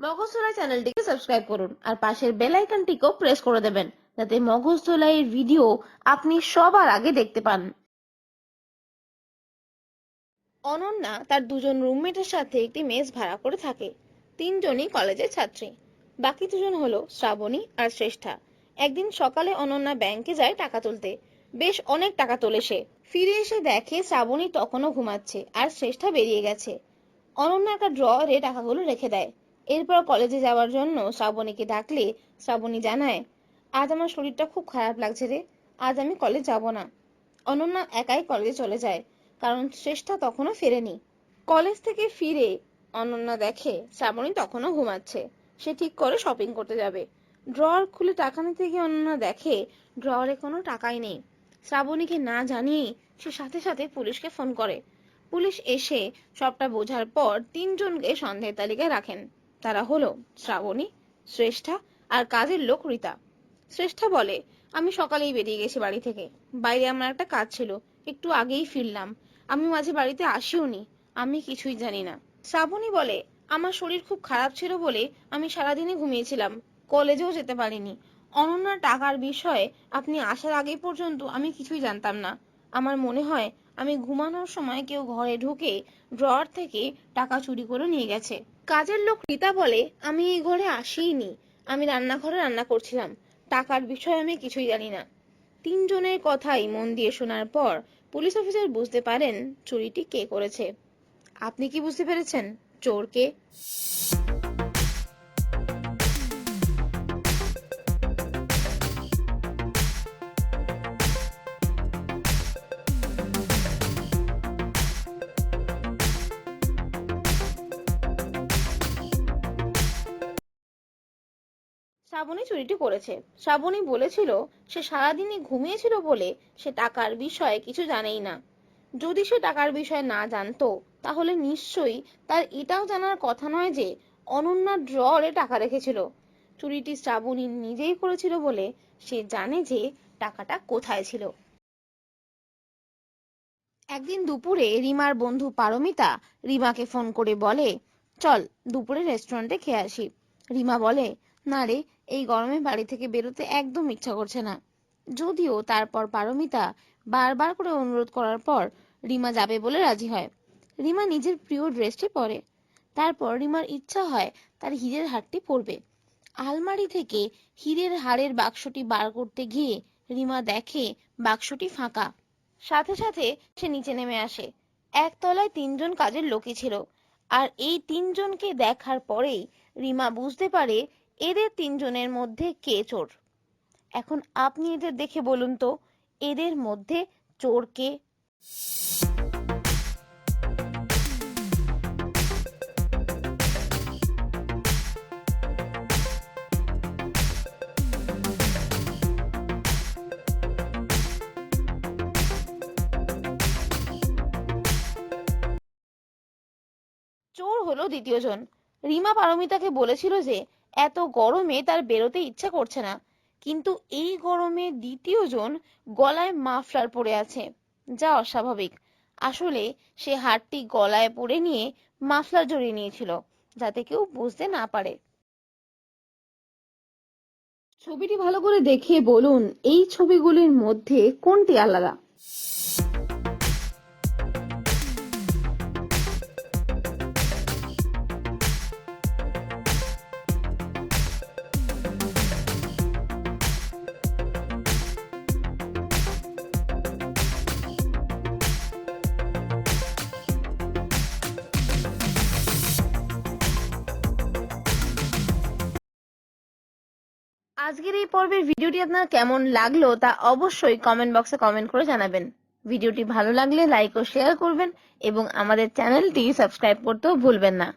মগজধোলাই চ্যানেলটিকে সাবস্ক্রাইব করুন আর পাশের বেল আইকনটিকেও প্রেস করে দেবেন যাতে মগজধোলাইয়ের ভিডিও আপনি সবার আগে দেখতে পান। অনন্যা তার দুজন রুমমেটের সাথে একটি মেস ভাড়া করে থাকে। তিনজনই কলেজের ছাত্রী। বাকি দুজন হলো শ্রাবণী আর শ্রেষ্ঠা। একদিন সকালে অনন্যা ব্যাংকে যায় টাকা তুলতে। বেশ অনেক টাকা তোলে সে। ফিরে এসে দেখে শ্রাবণী তখনও ঘুমাচ্ছে আর শ্রেষ্ঠা বেরিয়ে গেছে। অনন্যা একটা ড্রয়ারে টাকাগুলো রেখে দেয়। এরপর কলেজে যাওয়ার জন্য শ্রাবণীকে ডাকলে শ্রাবণী জানায়, আজ আমার শরীরটা খুব খারাপ লাগছে রে, আজ আমি কলেজ যাব না। অনন্যা একাই কলেজে চলে যায়, কারণ শ্রেষ্ঠা তখনও ফেরেনি। কলেজ থেকে ফিরে অনন্যা দেখে শ্রাবণী তখনও ঘুমাচ্ছে, সে ঠিক করে শপিং করতে যাবে। ড্রয়ার খুলে টাকা নিতে গিয়ে অনন্যা দেখে ড্রয়ারে কোনো টাকাই নেই। শ্রাবণীকে না জানিয়ে সে সাথে সাথে পুলিশকে ফোন করে। পুলিশ এসে সবটা বোঝার পর তিনজনকে সন্দেহের তালিকায় রাখেন। তারা হলো শ্রাবণী, শ্রেষ্ঠা আর কাজের লোক রীতা। শ্রেষ্ঠা বলে, আমি সকালেই বেরিয়ে গেছি বাড়ি থেকে। বাইরে আমার একটা কাজ ছিল, একটু আগেই ফিরলাম। আমি মাঝে বাড়িতে আসিওনি আমি কিছুই জানি না। শ্রাবণী বলে, আমার শরীর খুব খারাপ ছিল বলে আমি সারাদিনে ঘুমিয়েছিলাম, কলেজেও যেতে পারিনি। অনন্যার টাকার বিষয়ে আপনি আসার আগে পর্যন্ত আমি কিছুই জানতাম না। আমার মনে হয় আমি ঘুমানোর সময় কেউ ঘরে ঢুকে ড্রয়ার থেকে টাকা চুরি করে নিয়ে গেছে। কাজের লোক রীতা বলে, আমি এই ঘরে আসিনি আমি রান্নাঘরে রান্না করছিলাম। টাকার বিষয়ে আমি কিছুই জানি না। তিনজনের কথাই মন দিয়ে শোনার পর পুলিশ অফিসার বুঝতে পারেন চুরিটি কে করেছে। আপনি কি বুঝতে পেরেছেন? চোর শ্রাবণী চুরিটি করেছে। শ্রাবণী বলেছিল, সে সারাদিনই ঘুমিয়েছিল বলে সে টাকার বিষয়ে কিছু জানেই না। যদি সে টাকার বিষয়ে না জানতো, তাহলে নিশ্চয়ই তার এটাও জানার কথা নয় যে অনন্যা ড্ররে টাকা রেখেছিল। চুরিটি শ্রাবণী নিজেই করেছিল বলে সে জানে যে টাকাটা কোথায় ছিল। একদিন দুপুরে রিমার বন্ধু পারমিতা রিমাকে ফোন করে বলে, চল দুপুরে রেস্টুরেন্টে খেয়ে আসি। রিমা বলে না রে, এই গরমে বাড়ি থেকে বেরোতে একদম ইচ্ছা করছে না। যদিও তারপর পারমিতা বারবার করে অনুরোধ করার পর রিমা যাবে বলে রাজি হয়। রিমা নিজের প্রিয় ড্রেসটি পরে। তারপর রিমার ইচ্ছা হয় তার হীরের হারটি পরবে। আলমারি থেকে হীরের হারের বাক্সটি বার করতে গিয়ে রিমা দেখে বাক্সটি ফাঁকা। সাথে সাথে সে নিচে নেমে আসে। একতলায় তিনজন কাজের লোকই ছিল। আর এই তিনজনকে দেখার পরেই রিমা বুঝতে পারে এদের তিনজনের মধ্যে কে চোর? এখন আপনি এদের দেখে বলুন তো, এদের মধ্যে চোর কে? চোর হলো দ্বিতীয় জন রিমা পারমিতাকে বলেছিল যে এত গরমে তার বেরোতে ইচ্ছা করছে না। কিন্তু এই গরমে দ্বিতীয় জন গলায় মাফলার পরে আছে। যা অস্বাভাবিক। আসলে সে হারটি গলায় পরে নিয়ে মাফলার জড়িয়ে নিয়েছিল, যাতে কেউ বুঝতে না পারে। ছবিটি ভালো করে দেখে বলুন, এই ছবিগুলির মধ্যে কোনটি আলাদা? আজকের এই পর্বের ভিডিওটি আপনার কেমন লাগল তা অবশ্যই কমেন্ট বক্সে কমেন্ট করে জানাবেন। ভিডিওটি ভালো লাগলে লাইক ও শেয়ার করবেন এবং আমাদের চ্যানেলটি সাবস্ক্রাইব করতেও ভুলবেন না।